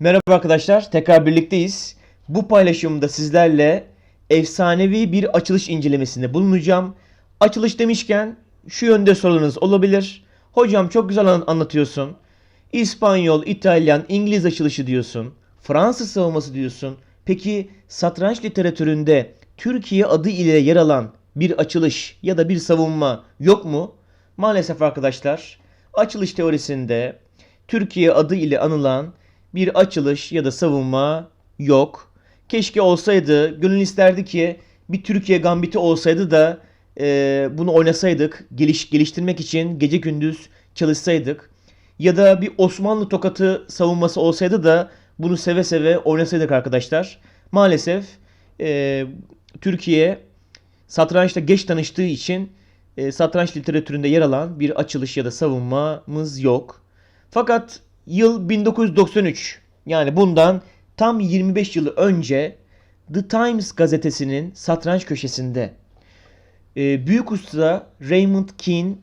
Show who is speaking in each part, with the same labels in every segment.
Speaker 1: Merhaba arkadaşlar, tekrar birlikteyiz. Bu paylaşımda sizlerle efsanevi bir açılış incelemesinde bulunacağım. Açılış demişken şu yönde sorularınız olabilir. Hocam çok güzel an- anlatıyorsun. İspanyol, İtalyan, İngiliz açılışı diyorsun. Fransız savunması diyorsun. Peki satranç literatüründe Türkiye adı ile yer alan bir açılış ya da bir savunma yok mu? Maalesef arkadaşlar açılış teorisinde Türkiye adı ile anılan bir açılış ya da savunma yok. Keşke olsaydı, gönül isterdi ki bir Türkiye gambiti olsaydı da e, bunu oynasaydık, geliş, geliştirmek için gece gündüz çalışsaydık. Ya da bir Osmanlı tokatı savunması olsaydı da bunu seve seve oynasaydık arkadaşlar. Maalesef e, Türkiye satrançla geç tanıştığı için e, satranç literatüründe yer alan bir açılış ya da savunmamız yok. Fakat yıl 1993 yani bundan tam 25 yıl önce The Times gazetesinin satranç köşesinde e, büyük usta Raymond Keane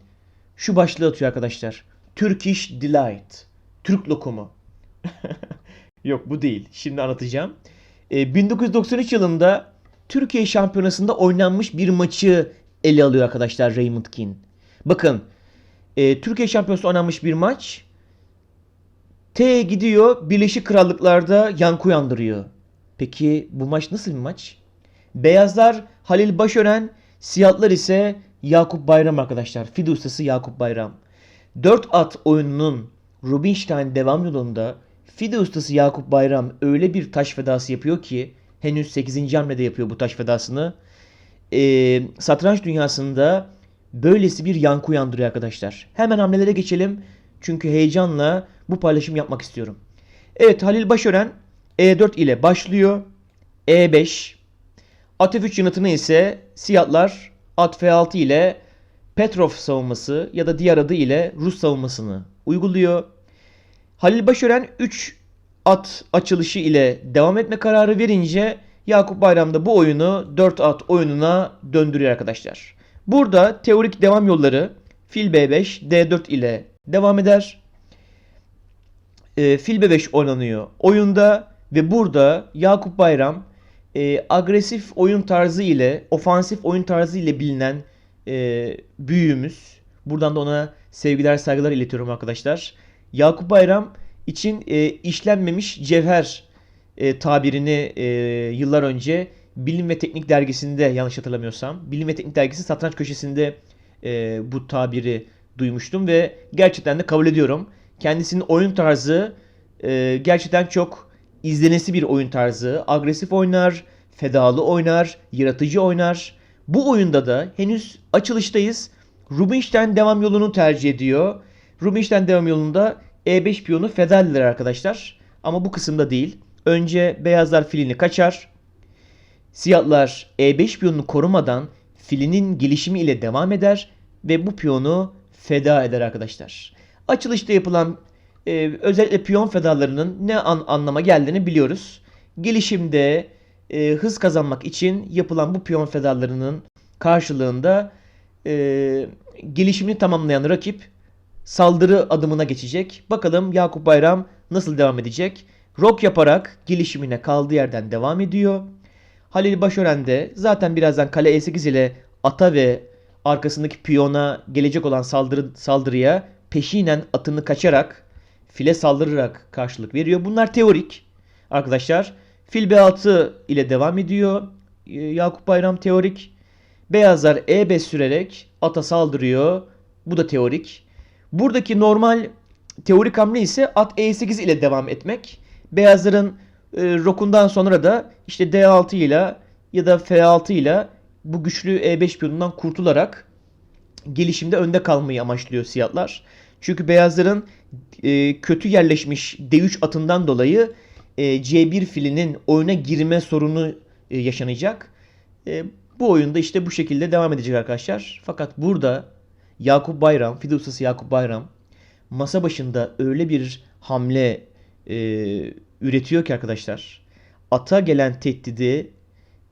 Speaker 1: şu başlığı atıyor arkadaşlar. Turkish Delight. Türk lokumu. Yok bu değil. Şimdi anlatacağım. E, 1993 yılında Türkiye Şampiyonası'nda oynanmış bir maçı ele alıyor arkadaşlar Raymond Keane. Bakın e, Türkiye Şampiyonası'nda oynanmış bir maç. T gidiyor Birleşik Krallıklar'da yankı uyandırıyor. Peki bu maç nasıl bir maç? Beyazlar Halil Başören, siyahlar ise Yakup Bayram arkadaşlar. Fide ustası Yakup Bayram. 4 at oyununun Rubinstein devam yolunda Fide ustası Yakup Bayram öyle bir taş fedası yapıyor ki henüz 8. hamlede yapıyor bu taş fedasını. Ee, satranç dünyasında böylesi bir yankı uyandırıyor arkadaşlar. Hemen hamlelere geçelim. Çünkü heyecanla bu paylaşım yapmak istiyorum. Evet Halil Başören E4 ile başlıyor. E5. At F3 yanıtını ise siyahlar at F6 ile Petrov savunması ya da diğer adı ile Rus savunmasını uyguluyor. Halil Başören 3 at açılışı ile devam etme kararı verince Yakup Bayram da bu oyunu 4 at oyununa döndürüyor arkadaşlar. Burada teorik devam yolları fil B5, D4 ile devam eder. E, fil B5 oynanıyor oyunda ve burada Yakup Bayram e, agresif oyun tarzı ile ofansif oyun tarzı ile bilinen e, büyüğümüz. Buradan da ona sevgiler saygılar iletiyorum arkadaşlar. Yakup Bayram için e, işlenmemiş cevher e, tabirini e, yıllar önce Bilim ve Teknik dergisinde yanlış hatırlamıyorsam Bilim ve Teknik dergisi satranç köşesinde e, bu tabiri duymuştum ve gerçekten de kabul ediyorum. Kendisinin oyun tarzı e, gerçekten çok izlenesi bir oyun tarzı. Agresif oynar, fedalı oynar, yaratıcı oynar. Bu oyunda da henüz açılıştayız. Rubinstein devam yolunu tercih ediyor. Rubinstein devam yolunda E5 piyonu feda edilir arkadaşlar. Ama bu kısımda değil. Önce beyazlar filini kaçar. Siyahlar E5 piyonunu korumadan filinin gelişimi ile devam eder ve bu piyonu feda eder arkadaşlar. Açılışta yapılan e, özellikle piyon fedalarının ne an, anlama geldiğini biliyoruz. Gelişimde e, hız kazanmak için yapılan bu piyon fedalarının karşılığında e, gelişimini tamamlayan rakip saldırı adımına geçecek. Bakalım Yakup Bayram nasıl devam edecek? Rok yaparak gelişimine kaldığı yerden devam ediyor. Halil Başören de zaten birazdan kale E8 ile ata ve arkasındaki piyona gelecek olan saldırı saldırıya peşinen atını kaçarak file saldırarak karşılık veriyor. Bunlar teorik arkadaşlar. Fil B6 ile devam ediyor. Ee, Yakup Bayram teorik. Beyazlar E5 sürerek ata saldırıyor. Bu da teorik. Buradaki normal teorik hamle ise at E8 ile devam etmek. Beyazların e, rokundan sonra da işte D6 ile ya da F6 ile bu güçlü E5 piyonundan kurtularak gelişimde önde kalmayı amaçlıyor siyahlar. Çünkü beyazların e, kötü yerleşmiş D3 atından dolayı e, C1 filinin oyuna girme sorunu e, yaşanacak. E, bu oyunda işte bu şekilde devam edecek arkadaşlar. Fakat burada Yakup Bayram, fide ustası Yakup Bayram masa başında öyle bir hamle e, üretiyor ki arkadaşlar. Ata gelen tehdidi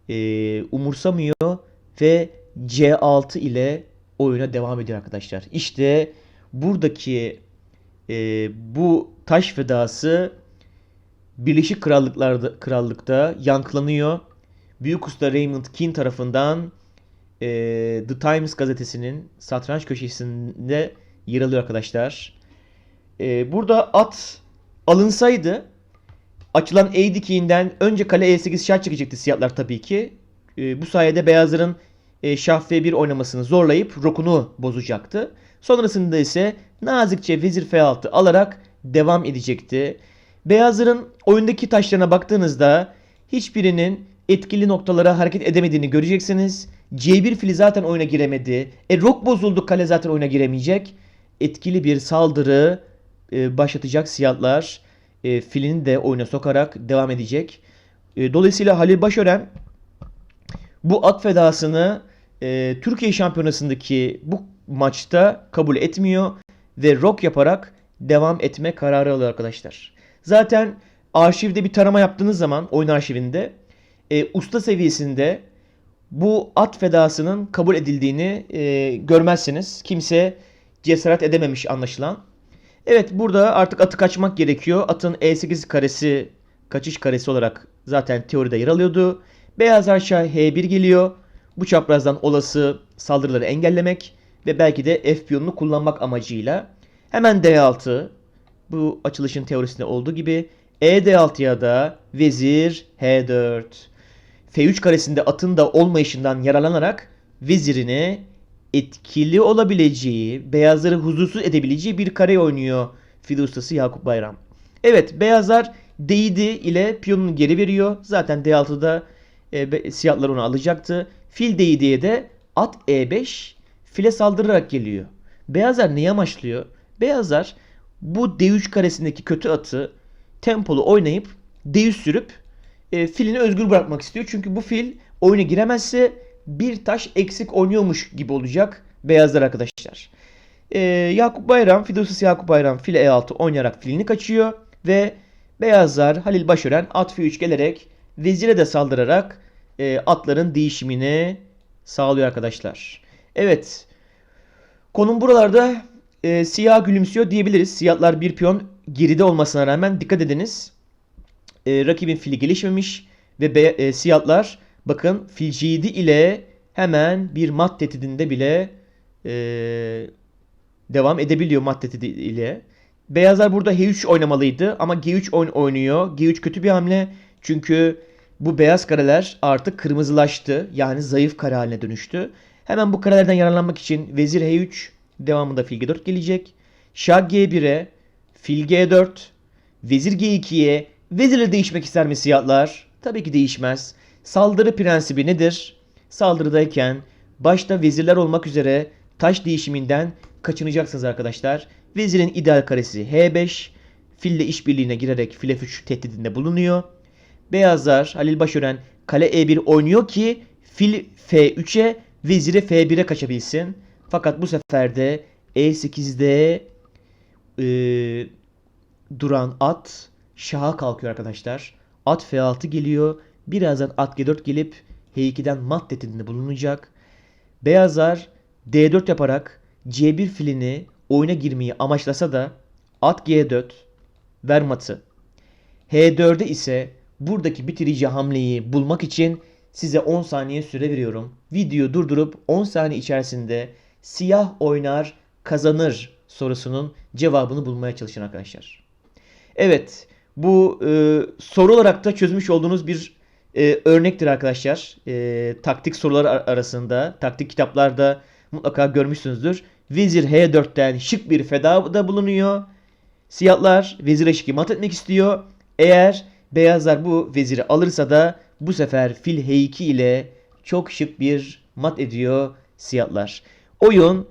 Speaker 1: e, umursamıyor ve C6 ile oyuna devam ediyor arkadaşlar. İşte buradaki e, bu taş fedası Birleşik Krallıklarda, Krallık'ta yankılanıyor. Büyük usta Raymond Keane tarafından e, The Times gazetesinin satranç köşesinde yer alıyor arkadaşlar. E, burada at alınsaydı açılan A dikiğinden önce kale E8 şah çekecekti siyahlar tabii ki. E, bu sayede beyazların e, şah F1 oynamasını zorlayıp rokunu bozacaktı. Sonrasında ise nazikçe vezir F6 alarak devam edecekti. Beyazların oyundaki taşlarına baktığınızda hiçbirinin etkili noktalara hareket edemediğini göreceksiniz. C1 fili zaten oyuna giremedi. E rok bozuldu kale zaten oyuna giremeyecek. Etkili bir saldırı e, başlatacak siyahlar. E, filini de oyuna sokarak devam edecek. E, dolayısıyla Halil Başören bu at fedasını e, Türkiye Şampiyonası'ndaki bu maçta kabul etmiyor ve rok yaparak devam etme kararı alıyor arkadaşlar. Zaten arşivde bir tarama yaptığınız zaman oyun arşivinde e, usta seviyesinde bu at fedasının kabul edildiğini e, görmezsiniz. Kimse cesaret edememiş anlaşılan. Evet burada artık atı kaçmak gerekiyor. Atın E8 karesi kaçış karesi olarak zaten teoride yer alıyordu. Beyaz aşağı H1 geliyor. Bu çaprazdan olası saldırıları engellemek ve belki de F piyonunu kullanmak amacıyla hemen D6 bu açılışın teorisinde olduğu gibi E D6'ya da vezir H4 F3 karesinde atın da olmayışından yararlanarak vezirini etkili olabileceği, beyazları huzursuz edebileceği bir kare oynuyor fil ustası Yakup Bayram. Evet beyazlar D7 ile piyonunu geri veriyor. Zaten D6'da e, siyahlar onu alacaktı. Fil D7'ye de at E5 file saldırarak geliyor. Beyazlar neyi amaçlıyor? Beyazlar bu D3 karesindeki kötü atı tempolu oynayıp D3 sürüp e, filini özgür bırakmak istiyor. Çünkü bu fil oyuna giremezse bir taş eksik oynuyormuş gibi olacak beyazlar arkadaşlar. E, Yakup Bayram, Fidusuz Yakup Bayram file E6 oynayarak filini kaçıyor ve beyazlar Halil Başören at F3 gelerek vezire de saldırarak e, atların değişimini sağlıyor arkadaşlar. Evet. Konum buralarda e, siyah gülümsüyor diyebiliriz. Siyahlar bir piyon geride olmasına rağmen dikkat ediniz. E, rakibin fili gelişmemiş ve be, e, siyahlar bakın fil G7 ile hemen bir mat tehdidinde bile e, devam edebiliyor mat tehdidi ile. Beyazlar burada H3 oynamalıydı ama G3 oyn oynuyor. G3 kötü bir hamle çünkü bu beyaz kareler artık kırmızılaştı. Yani zayıf kare haline dönüştü. Hemen bu karelerden yararlanmak için vezir H3 devamında fil G4 gelecek. Şah G1'e fil G4 vezir G2'ye vezirle değişmek ister mi siyahlar? Tabii ki değişmez. Saldırı prensibi nedir? Saldırıdayken başta vezirler olmak üzere taş değişiminden kaçınacaksınız arkadaşlar. Vezirin ideal karesi H5. Fille işbirliğine girerek fil F3 tehdidinde bulunuyor. Beyazlar Halil Başören kale E1 oynuyor ki fil F3'e veziri F1'e kaçabilsin. Fakat bu sefer de E8'de e, duran at şaha kalkıyor arkadaşlar. At F6 geliyor. Birazdan at G4 gelip H2'den mat tehdidinde bulunacak. Beyazlar D4 yaparak C1 filini oyuna girmeyi amaçlasa da at G4 ver matı. H4'e ise buradaki bitirici hamleyi bulmak için size 10 saniye süre veriyorum. Videoyu durdurup 10 saniye içerisinde siyah oynar kazanır sorusunun cevabını bulmaya çalışın arkadaşlar. Evet bu e, soru olarak da çözmüş olduğunuz bir e, örnektir arkadaşlar. E, taktik sorular ar- arasında, taktik kitaplarda mutlaka görmüşsünüzdür. Vezir H4'ten şık bir feda da bulunuyor. Siyahlar vezir eşiki mat etmek istiyor. Eğer beyazlar bu veziri alırsa da bu sefer fil H2 ile çok şık bir mat ediyor siyahlar. Oyun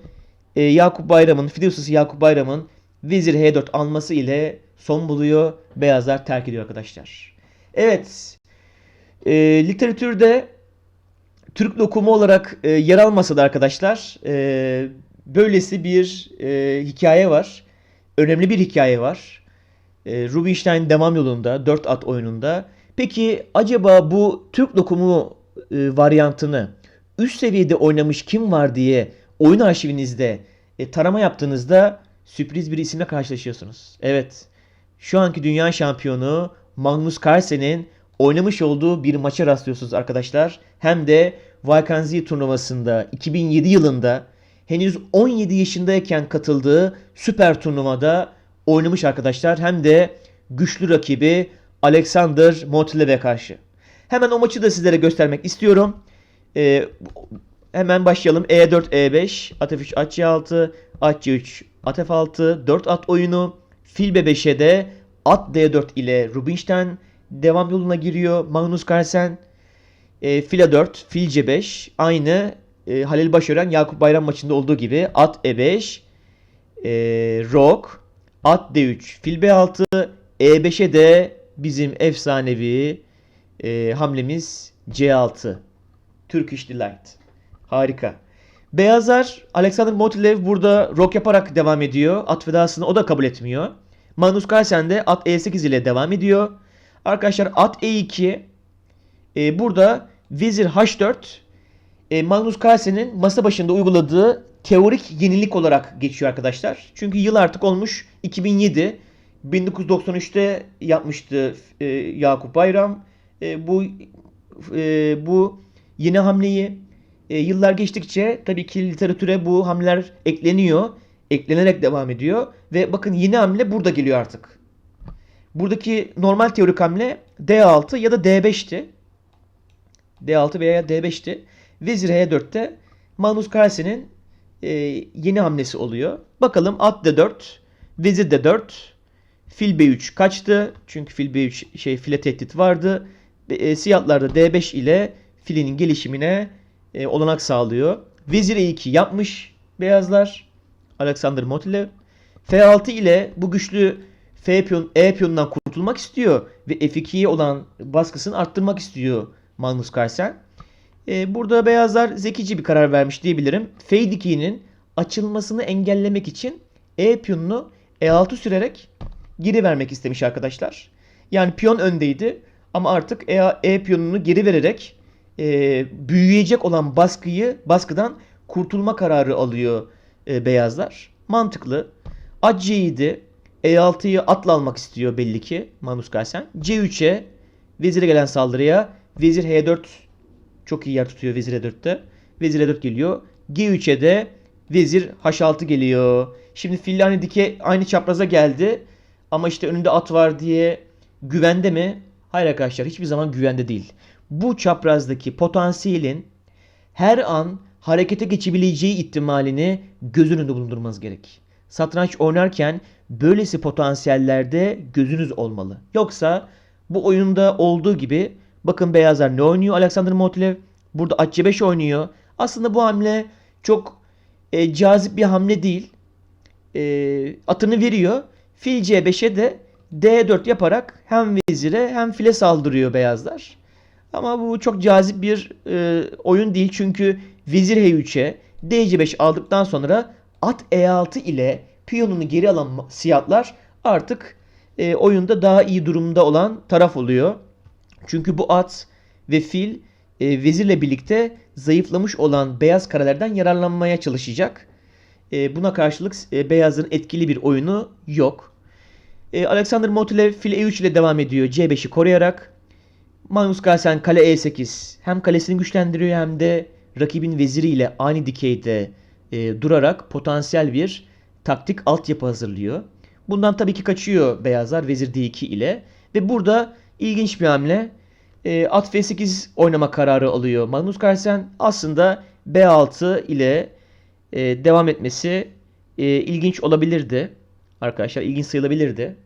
Speaker 1: e, Yakup Bayram'ın, Fideus'uz Yakup Bayram'ın vezir H4 alması ile son buluyor. Beyazlar terk ediyor arkadaşlar. Evet. E, literatürde Türk lokumu olarak e, yer almasa da arkadaşlar e, böylesi bir e, hikaye var. Önemli bir hikaye var. E, Rubinstein devam yolunda 4 at oyununda. Peki acaba bu Türk lokumu e, varyantını üst seviyede oynamış kim var diye oyun arşivinizde e, tarama yaptığınızda sürpriz bir isimle karşılaşıyorsunuz. Evet. Şu anki dünya şampiyonu Magnus Carlsen'in oynamış olduğu bir maça rastlıyorsunuz arkadaşlar. Hem de Valkanzi turnuvasında 2007 yılında henüz 17 yaşındayken katıldığı süper turnuvada oynamış arkadaşlar. Hem de güçlü rakibi Alexander Motilev'e karşı. Hemen o maçı da sizlere göstermek istiyorum. Ee, hemen başlayalım. E E4, E5, at F3, at C6, at C3, at F6, 4 at oyunu. Fil B5'e de at D4 ile Rubinstein devam yoluna giriyor. Magnus Carlsen. E, fil A4, fil C5. Aynı e, Halil Başören Yakup Bayram maçında olduğu gibi at E5, e, Rok, at D3, fil B6, E5'e de bizim efsanevi e, hamlemiz C6. Turkish Delight. Harika. Beyazlar Alexander Motilev burada rok yaparak devam ediyor. At fedasını o da kabul etmiyor. Magnus Carlsen de at E8 ile devam ediyor. Arkadaşlar at E2 e, burada vezir H4 e, Magnus Carlsen'in masa başında uyguladığı teorik yenilik olarak geçiyor arkadaşlar. Çünkü yıl artık olmuş 2007. 1993'te yapmıştı e, Yakup Bayram. E, bu e, bu yeni hamleyi e, yıllar geçtikçe tabii ki literatüre bu hamleler ekleniyor. Eklenerek devam ediyor. Ve bakın yeni hamle burada geliyor artık. Buradaki normal teorik hamle D6 ya da D5'ti. D6 veya D5'ti. Vezir H4'te Magnus Carlsen'in e, yeni hamlesi oluyor. Bakalım at D4, vezir D4, fil B3 kaçtı. Çünkü fil B3 şey file tehdit vardı. E, siyahlar da D5 ile filinin gelişimine e, olanak sağlıyor. Vezir E2 yapmış beyazlar. Alexander Motilev. F6 ile bu güçlü F piyon, E piyonundan kurtulmak istiyor ve F2'ye olan baskısını arttırmak istiyor Magnus Carlsen. E, burada beyazlar zekice bir karar vermiş diyebilirim. Fade 2'nin açılmasını engellemek için E piyonunu E6 sürerek geri vermek istemiş arkadaşlar. Yani piyon öndeydi ama artık E, e piyonunu geri vererek e, büyüyecek olan baskıyı baskıdan kurtulma kararı alıyor e, beyazlar. Mantıklı. At C7 E6'yı atla almak istiyor belli ki Magnus Carlsen. C3'e vezire gelen saldırıya vezir H4 çok iyi yer tutuyor vezir E4'te. Vezir E4 geliyor. G3'e de vezir H6 geliyor. Şimdi fillani dike aynı çapraza geldi. Ama işte önünde at var diye güvende mi? Hayır arkadaşlar hiçbir zaman güvende değil. Bu çaprazdaki potansiyelin her an harekete geçebileceği ihtimalini göz önünde bulundurmanız gerek. Satranç oynarken böylesi potansiyellerde gözünüz olmalı. Yoksa bu oyunda olduğu gibi bakın beyazlar ne oynuyor Alexander Motilev? Burada at C5 oynuyor. Aslında bu hamle çok e, cazip bir hamle değil. E, atını veriyor. Fil C5'e de D4 yaparak hem vezire hem file saldırıyor beyazlar. Ama bu çok cazip bir e, oyun değil çünkü vezir H3'e D5 aldıktan sonra at E6 ile piyonunu geri alan siyahlar artık e, oyunda daha iyi durumda olan taraf oluyor. Çünkü bu at ve fil e, vezirle birlikte zayıflamış olan beyaz karelerden yararlanmaya çalışacak. E, buna karşılık e, beyazın etkili bir oyunu yok. E, Alexander Motilev fil E3 ile devam ediyor C5'i koruyarak. Magnus Carlsen kale E8 hem kalesini güçlendiriyor hem de rakibin veziriyle aynı dikeyde e, durarak potansiyel bir taktik altyapı hazırlıyor. Bundan tabii ki kaçıyor beyazlar vezir D2 ile ve burada ilginç bir hamle e, at F8 oynama kararı alıyor. Magnus Carlsen aslında B6 ile e, devam etmesi e, ilginç olabilirdi. Arkadaşlar ilginç sayılabilirdi.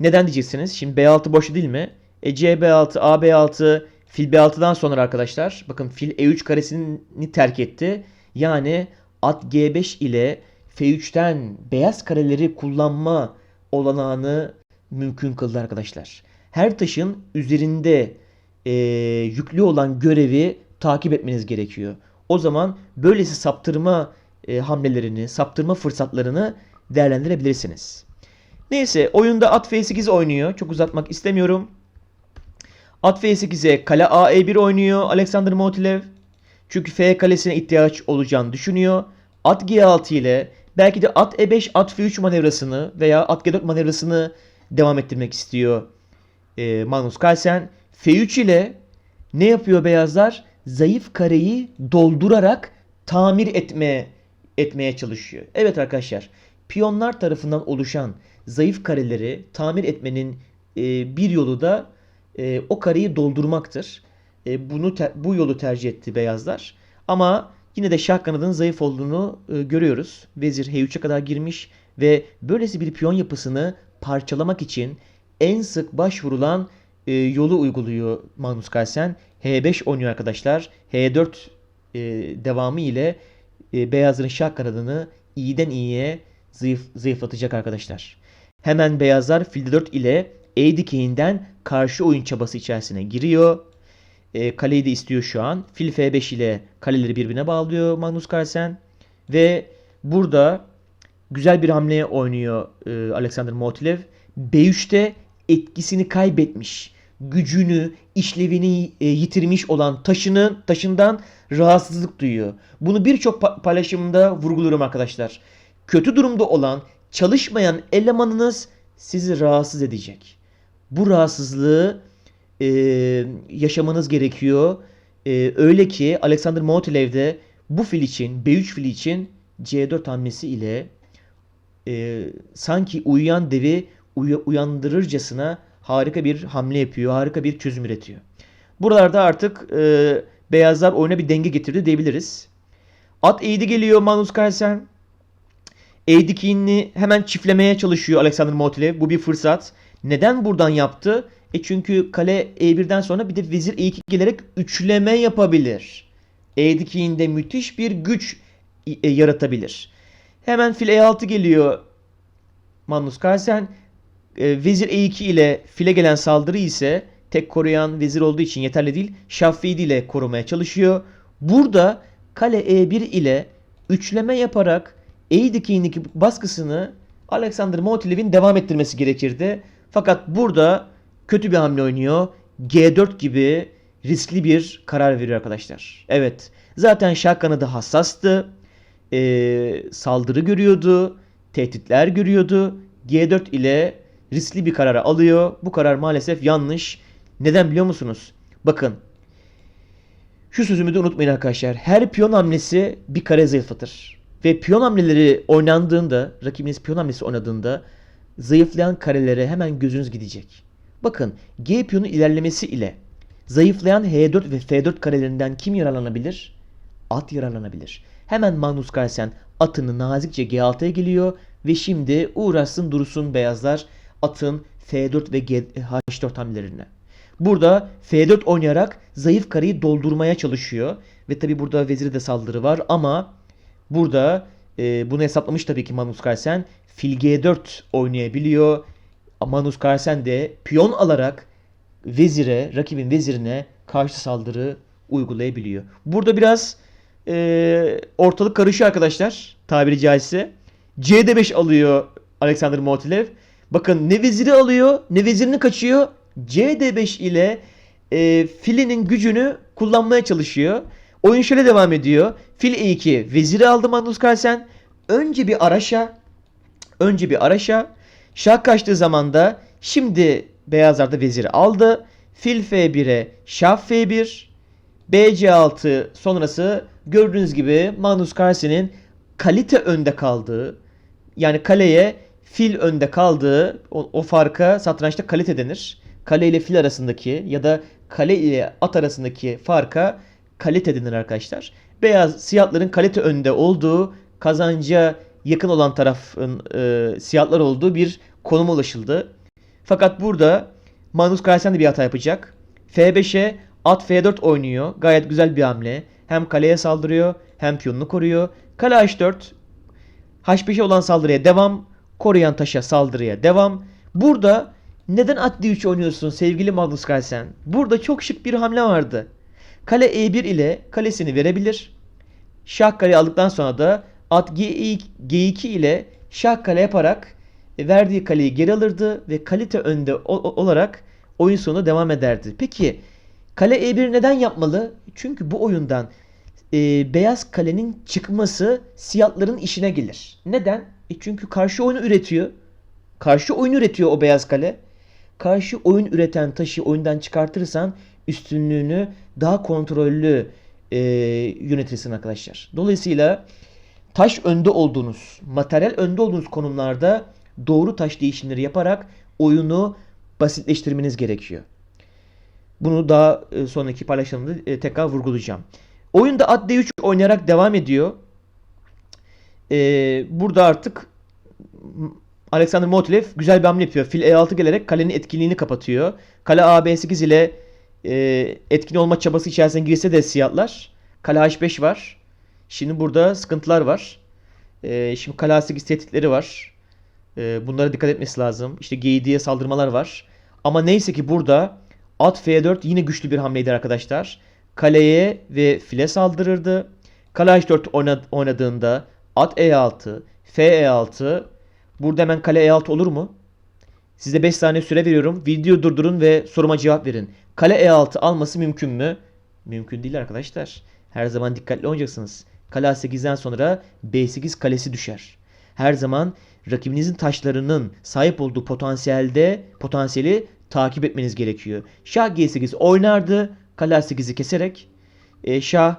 Speaker 1: Neden diyeceksiniz? Şimdi B6 boş değil mi? E, CB6, AB6, fil B6'dan sonra arkadaşlar bakın fil E3 karesini terk etti. Yani at G5 ile F3'ten beyaz kareleri kullanma olanağını mümkün kıldı arkadaşlar. Her taşın üzerinde e, yüklü olan görevi takip etmeniz gerekiyor. O zaman böylesi saptırma e, hamlelerini, saptırma fırsatlarını değerlendirebilirsiniz. Neyse oyunda at F8 oynuyor. Çok uzatmak istemiyorum. At F8'e kale A-E1 oynuyor Alexander Motilev. Çünkü F kalesine ihtiyaç olacağını düşünüyor. At G6 ile belki de at E5, at F3 manevrasını veya at G4 manevrasını devam ettirmek istiyor e, Magnus Carlsen. F3 ile ne yapıyor beyazlar? Zayıf kareyi doldurarak tamir etmeye etmeye çalışıyor. Evet arkadaşlar, piyonlar tarafından oluşan zayıf kareleri tamir etmenin e, bir yolu da e, o kareyi doldurmaktır. E, bunu bu yolu tercih etti beyazlar. Ama yine de şah kanadının zayıf olduğunu e, görüyoruz. Vezir H3'e kadar girmiş ve böylesi bir piyon yapısını parçalamak için en sık başvurulan e, yolu uyguluyor Magnus Carlsen. H5 oynuyor arkadaşlar. H4 e, devamı ile e, beyazların şah kanadını iyiden iyiye zayıf, zayıflatacak arkadaşlar. Hemen beyazlar fil d4 ile E dikeyinden karşı oyun çabası içerisine giriyor. E, kaleyi de istiyor şu an. Fil F5 ile kaleleri birbirine bağlıyor Magnus Carlsen. Ve burada güzel bir hamle oynuyor e, Alexander Motilev. B3'te etkisini kaybetmiş. Gücünü, işlevini e, yitirmiş olan taşını, taşından rahatsızlık duyuyor. Bunu birçok pa- paylaşımda vurguluyorum arkadaşlar. Kötü durumda olan, çalışmayan elemanınız sizi rahatsız edecek. Bu rahatsızlığı e, yaşamanız gerekiyor. E, öyle ki Alexander Motilev de bu fil için, B3 fili için C4 hamlesi ile e, sanki uyuyan devi uyandırırcasına harika bir hamle yapıyor, harika bir çözüm üretiyor. Buralarda artık e, beyazlar oyuna bir denge getirdi diyebiliriz. At eğdi geliyor Magnus Carlsen. E dikini hemen çiftlemeye çalışıyor Alexander Motilev. Bu bir fırsat. Neden buradan yaptı? E çünkü kale E1'den sonra bir de vezir E2 gelerek üçleme yapabilir. E dikinde müthiş bir güç e, yaratabilir. Hemen fil E6 geliyor Magnus Carlsen. E, vezir E2 ile file gelen saldırı ise tek koruyan vezir olduğu için yeterli değil. Şah F7 ile korumaya çalışıyor. Burada kale E1 ile üçleme yaparak E dikeyindeki baskısını Alexander Motilev'in devam ettirmesi gerekirdi. Fakat burada kötü bir hamle oynuyor. G4 gibi riskli bir karar veriyor arkadaşlar. Evet. Zaten şah kanadı hassastı. Ee, saldırı görüyordu. Tehditler görüyordu. G4 ile riskli bir karar alıyor. Bu karar maalesef yanlış. Neden biliyor musunuz? Bakın. Şu sözümü de unutmayın arkadaşlar. Her piyon hamlesi bir kare zayıflatır. Ve piyon hamleleri oynandığında, rakibiniz piyon hamlesi oynadığında zayıflayan karelere hemen gözünüz gidecek. Bakın G piyonu ilerlemesi ile zayıflayan H4 ve F4 karelerinden kim yararlanabilir? At yararlanabilir. Hemen Magnus Carlsen atını nazikçe G6'ya geliyor ve şimdi uğraşsın dursun beyazlar atın F4 ve G, H4 hamlelerine. Burada F4 oynayarak zayıf kareyi doldurmaya çalışıyor. Ve tabi burada veziri de saldırı var ama burada e, bunu hesaplamış tabii ki Magnus Carlsen. Fil G4 oynayabiliyor. Magnus Carlsen de piyon alarak vezire, rakibin vezirine karşı saldırı uygulayabiliyor. Burada biraz e, ortalık karışıyor arkadaşlar. Tabiri caizse. CD5 alıyor Alexander Motilev. Bakın ne veziri alıyor ne vezirini kaçıyor. CD5 ile e, filinin gücünü kullanmaya çalışıyor. Oyun şöyle devam ediyor. Fil E2 veziri aldı Magnus Carlsen. Önce bir araşa. Önce bir araşa. Şah kaçtığı zaman da şimdi beyazlarda veziri aldı. Fil F1'e şah F1. BC6 sonrası gördüğünüz gibi Magnus Carlsen'in kalite önde kaldığı yani kaleye fil önde kaldığı o, o farka satrançta kalite denir. Kale ile fil arasındaki ya da kale ile at arasındaki farka kalite denir arkadaşlar. Beyaz siyahların kalite önde olduğu kazanca yakın olan tarafın e, siyahlar olduğu bir konuma ulaşıldı. Fakat burada Magnus Carlsen de bir hata yapacak. F5'e at F4 oynuyor. Gayet güzel bir hamle. Hem kaleye saldırıyor hem piyonunu koruyor. Kale H4 H5'e olan saldırıya devam. Koruyan taşa saldırıya devam. Burada neden at D3 oynuyorsun sevgili Magnus Carlsen? Burada çok şık bir hamle vardı. Kale E1 ile kalesini verebilir. Şah kale aldıktan sonra da at G2, G2 ile şah kale yaparak verdiği kaleyi geri alırdı ve kalite önde olarak oyun sonu devam ederdi. Peki kale E1 neden yapmalı? Çünkü bu oyundan e, beyaz kalenin çıkması siyahların işine gelir. Neden? E çünkü karşı oyunu üretiyor. Karşı oyun üretiyor o beyaz kale. karşı oyun üreten taşı oyundan çıkartırsan üstünlüğünü daha kontrollü e, yönetirsin arkadaşlar. Dolayısıyla taş önde olduğunuz, materyal önde olduğunuz konumlarda doğru taş değişimleri yaparak oyunu basitleştirmeniz gerekiyor. Bunu daha e, sonraki paylaşımda e, tekrar vurgulayacağım. Oyunda at D3 oynayarak devam ediyor. E, burada artık Alexander Motilev güzel bir hamle yapıyor. Fil E6 gelerek kalenin etkinliğini kapatıyor. Kale A B8 ile e, etkin olma çabası içerisine girse de siyahlar. Kale H5 var. Şimdi burada sıkıntılar var. E, şimdi kale A8 tehditleri var. E, bunlara dikkat etmesi lazım. İşte G7'ye saldırmalar var. Ama neyse ki burada at F4 yine güçlü bir hamleydi arkadaşlar. Kaleye ve file saldırırdı. Kale H4 oyna- oynadığında at E6, F E6 Burada hemen kale E6 olur mu? Size 5 saniye süre veriyorum. Video durdurun ve soruma cevap verin. Kale E6 alması mümkün mü? Mümkün değil arkadaşlar. Her zaman dikkatli olacaksınız. Kale A8'den sonra B8 kalesi düşer. Her zaman rakibinizin taşlarının sahip olduğu potansiyelde potansiyeli takip etmeniz gerekiyor. Şah G8 oynardı. Kale A8'i keserek. E, şah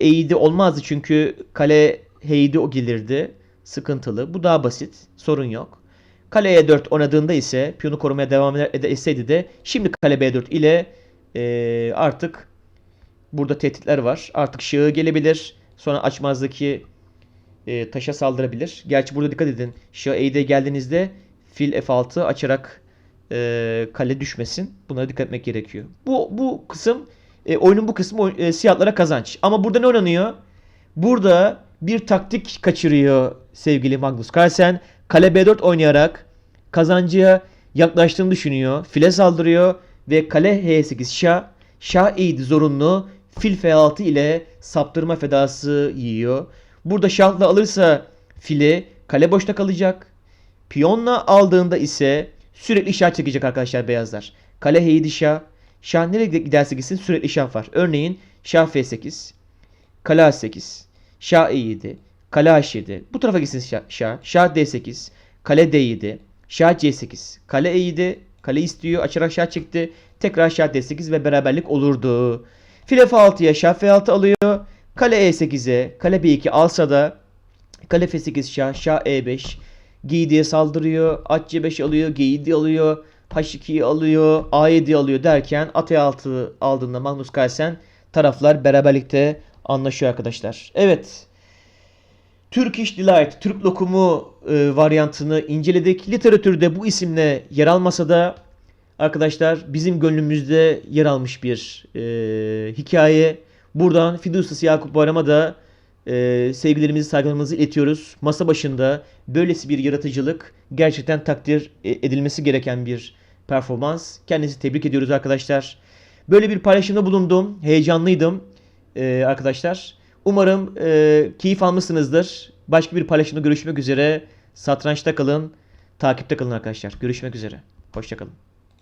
Speaker 1: E7 olmazdı çünkü kale H7 o gelirdi. Sıkıntılı. Bu daha basit. Sorun yok. Kale E4 oynadığında ise piyonu korumaya devam etseydi de şimdi kale B4 ile e, artık burada tehditler var. Artık şahı gelebilir. Sonra açmazdaki e, taşa saldırabilir. Gerçi burada dikkat edin. Şah E7'ye geldiğinizde fil F6 açarak e, kale düşmesin. Bunlara dikkat etmek gerekiyor. Bu bu kısım e, oyunun bu kısmı e, siyahlara kazanç. Ama burada ne oynanıyor? Burada bir taktik kaçırıyor sevgili Magnus Carlsen. Kale B4 oynayarak kazancıya yaklaştığını düşünüyor. File saldırıyor ve kale H8 şah. Şah E7 zorunlu. Fil F6 ile saptırma fedası yiyor. Burada şahla alırsa fili kale boşta kalacak. Piyonla aldığında ise sürekli şah çekecek arkadaşlar beyazlar. Kale H7 şah. Şah nereye giderse gitsin sürekli şah var. Örneğin şah F8. Kale A8. Şah E7. Kale H7. Bu tarafa gitsin şah. Şah, şah D8. Kale D7. Şah C8. Kale E7. Kale istiyor. Açarak şah çekti. Tekrar şah D8 ve beraberlik olurdu. Fil F6'ya şah F6 alıyor. Kale E8'e. Kale B2 alsa da Kale F8 şah. Şah E5. G7'ye saldırıyor. At C5 alıyor. G7 alıyor. H2'yi alıyor. A7 alıyor derken at E6 aldığında Magnus Carlsen taraflar beraberlikte anlaşıyor arkadaşlar. Evet. Turkish Delight, Türk lokumu e, varyantını inceledik. Literatürde bu isimle yer almasa da arkadaşlar bizim gönlümüzde yer almış bir e, hikaye. Buradan Fiducius Yakup Bayram'a da e, sevgilerimizi, saygılarımızı iletiyoruz. Masa başında böylesi bir yaratıcılık gerçekten takdir e, edilmesi gereken bir performans. Kendinizi tebrik ediyoruz arkadaşlar. Böyle bir paylaşımda bulundum. Heyecanlıydım e, arkadaşlar. Umarım e, keyif almışsınızdır. Başka bir paylaşımda görüşmek üzere. Satrançta kalın, takipte kalın arkadaşlar. Görüşmek üzere. Hoşçakalın.